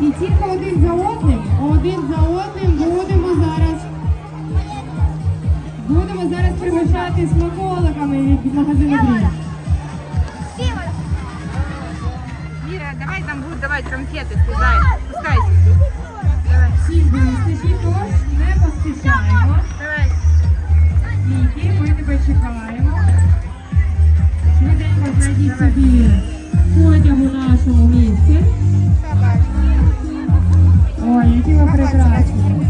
І тільки один за одним, один за одним будемо зараз. Будемо зараз пригощати смаколиками від магазину Брія. Мира, давай там будут давать конфеты, слезай. Спускайся. Давай, Всіх не тож не поспішаємо. давай. Віки, ми тебе чекаємо. Швиденько знайдіть собі потяг у нашому місці. Ой, які ви прекрасні.